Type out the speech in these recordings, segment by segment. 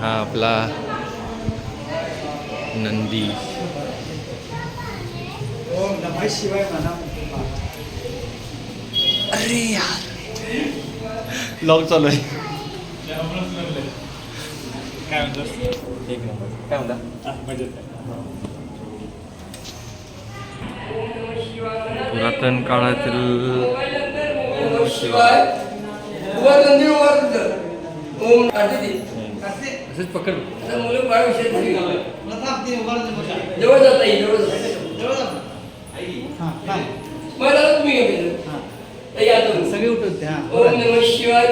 हा आपला नंदी. अरे यार. लॉक चालू आहे. काय म्हणतात एक नंबर काय म्हणता पुरातन काळातील शिवाय असंच पकड. मुलं बाळ विषय. जवळ जाता येईल जवळ तुम्ही. सगळे उठवते हा. ओम नमः शिवाय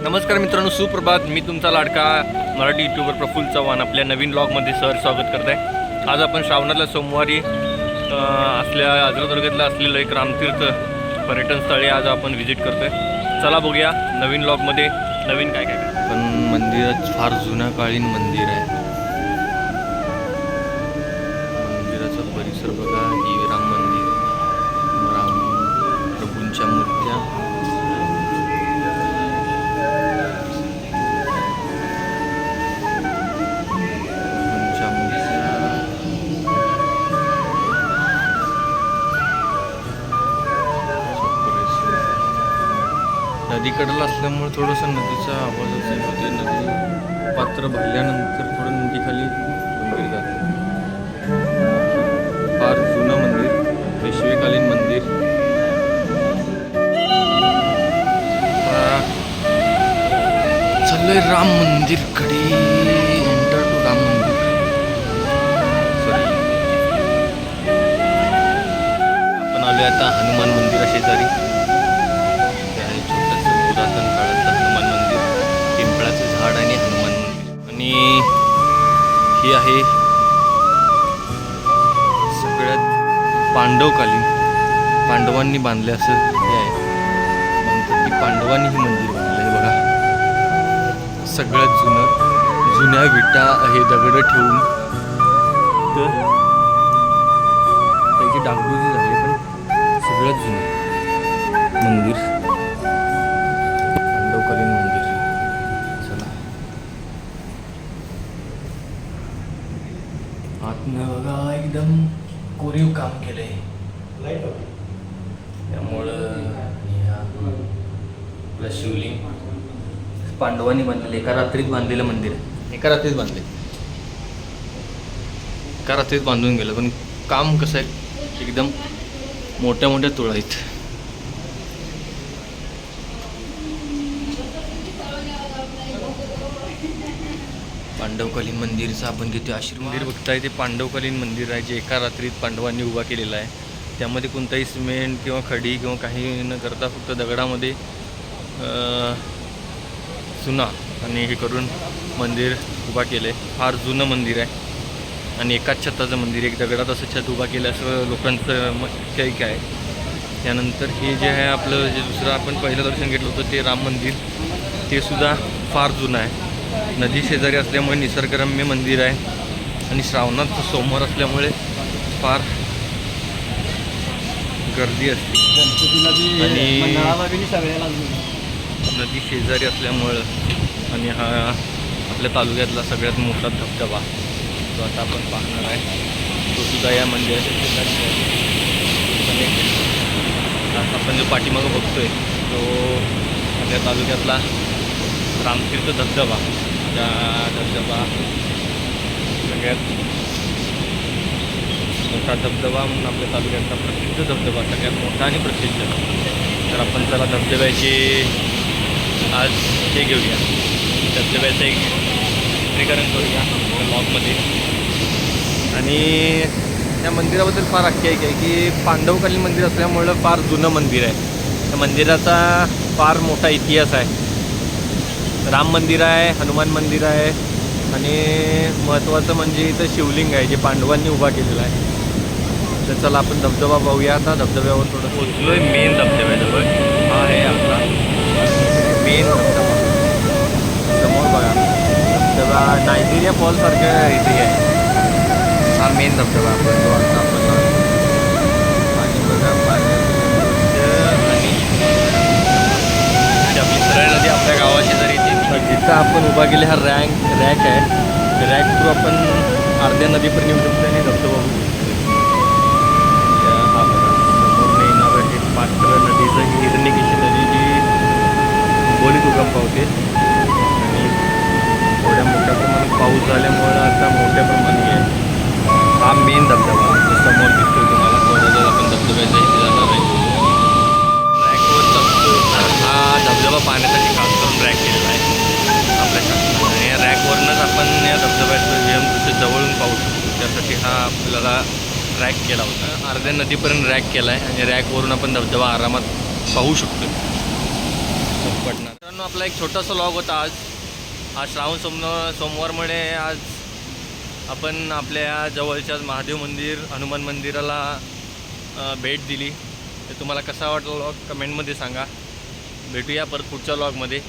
नमस्कार. मित्रांनो सुप्रभात. मी तुमचा लाडका मराठी युट्यूबर प्रफुल्ल चव्हाण आपल्या नवीन ब्लॉगमध्ये सर स्वागत करत आहे आज आपण श्रावणातल्या सोमवारी अ, असल्या आजरा तालुक्यातलं असलेलं एक रामतीर्थ पर्यटन स्थळे आज आपण व्हिजिट करतोय. चला बघूया नवीन लॉकमध्ये नवीन काय काय पण मंदिरात फार जुन्या काळीन मंदिर आहे. मंदिराचा परिसर बघा ही राम मंदिर. राम प्रभूंच्या मूर्त्या. नदीकडला असल्यामुळे थोडंसं नदीचा आवाज असेल ते नदी पात्र भरल्यानंतर थोडं नदीखाली मंदिर जातं. फार जुनं मंदिर पेशवेकालीन मंदिर. चाललंय राम मंदिरकडे. एंटर टू राम मंदिर. सॉरी आपण आता हनुमान मंदिरा शेजारी आणि ही आहे सगळ्यात पांडवकालीन पांडवांनी बांधले असं हे आहे. म्हणतात की पांडवांनी हे मंदिर बांधलं हे बघा. सगळ्यात जुनं जुन्या विटा हे दगडं ठेवून. तर त्याची डागडुजी झाली पण सगळ्यात जुनं मंदिर. बघा एकदम कोरीव काम केलंय त्यामुळं आणि शिवलिंग पांडवांनी बांधलेलं एका रात्रीत बांधलेलं मंदिर. आहे एका रात्रीत बांधले. एका रात्रीत बांधून गेलं पण काम कसं आहे? एकदम मोठ्या मोठ्या तुळा आहेत. पांडवकालीन मंदिरचा आपण घेतो आशीर्वाद. मंदिर बघताय ते पांडवकालीन मंदिर आहे जे एका रात्रीत पांडवांनी उभा केलेला आहे. त्यामध्ये कोणताही सिमेंट किंवा खडी किंवा काही न करता फक्त दगडामध्ये चुना आणि हे करून मंदिर उभा केलं आहे फार जुनं मंदिर आहे. आणि एकाच छताचं मंदिर एक दगडात असं छत उभा केलं असं लोकांचं म आहे त्यानंतर हे जे आहे आपलं जे दुसरं आपण पहिलं दर्शन घेतलं होतं ते राम मंदिर. ते सुद्धा फार जुनं आहे. नदी शेजारी असल्यामुळे निसर्गरम्य मंदिर आहे. आणि श्रावणात सोमवार असल्यामुळे फार गर्दी असते. आणि- नदी शेजारी असल्यामुळं आणि हा आपल्या तालुक्यातला सगळ्यात मोठा धबधबा तो आता आपण पाहणार आहे तो सुद्धा या मंदिराच्या शेजारी आपण जो पाठीमागं बघतोय तो आपल्या तालुक्यातला रामतीर्थ धबधबा. त्या धबधबा सगळ्यात मोठा धबधबा म्हणून आपल्या तालुक्यातला प्रसिद्ध धबधबा सगळ्यात मोठा आणि प्रसिद्ध. तर आपण जरा धबधब्याचे आज हे घेऊया. धबधब्याचं एक चित्रीकरण करूया ब्लॉगमध्ये आणि त्या मंदिराबद्दल फार आख्यायिका आहे की पांडवकालीन मंदिर असल्यामुळं फार जुनं मंदिर आहे. त्या मंदिराचा फार मोठा इतिहास आहे. राम मंदिर आहे हनुमान मंदिर आहे आणि महत्त्वाचं म्हणजे इथं शिवलिंग आहे जे पांडवांनी उभा केलेलं आहे. तर चला आपण धबधबा पाहूया आता. धबधब्यावर थोडं पोचलो आहे मेन धबधब्याजवळ हा आहे आपला. मेन धबधबा. समोर बघा. धबधबा नायजेरिया फॉलसारख्या इथे आहे. हा मेन धबधबा आपण उभा केले हा रँक रॅक आहे. रॅक थ्रू आपण अर्ध्या नदीपर्यंत येऊ शकतो आणि धबधबा हा बघा. समोर पात्र नदीचं हिरणिकेशी नदी जी बोलीत उगम पावते. आणि थोड्या मोठ्या प्रमाणात पाऊस झाल्यामुळं आता मोठ्या प्रमाणात आहे हा मेन धबधबा की हा आपल्याला रॅक केला होता. अर्ध्या नदीपर्यंत रॅक केला आहे आणि रॅकवरून आपण धबधबा आरामात पाहू शकतो पटना मित्रांनो आपला एक छोटासा लॉग होता आज. आज श्रावण सोम सोमवारमुळे आज आपण आपल्या जवळच्या महादेव मंदिर हनुमान मंदिराला भेट दिली. तर तुम्हाला कसा वाटला लॉग कमेंटमध्ये सांगा. भेटूया परत पुढच्या लॉगमध्ये